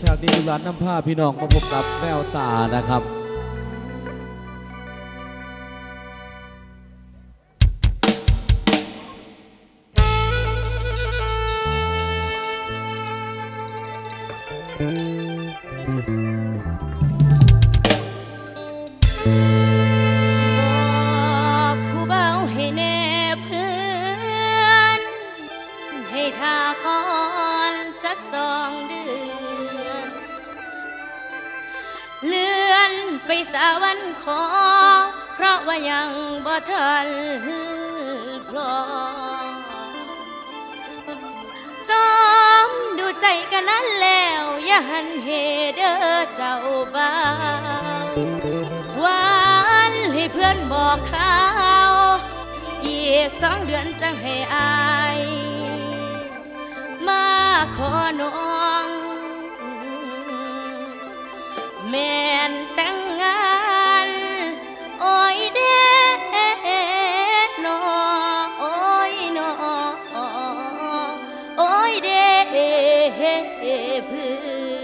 ฉากนี้ลูกหลานน้ำผ้าพี่น้องมาพบกับแววตานะครับบอกผู้เบาให้แน่เพื่อน ให้ท่าก่อนจักสอ เลื่อนไปสาวันขอ เพราะว่ายังบ่ทันพร้อมซ้อมดูใจกันนั้นแล้ว อย่าหันเหเด้อเจ้าบ่าวหวานให้เพื่อนบอกข่าว อีกสองเดือนจังให้อาย มาขอน้ เด้เพื่อ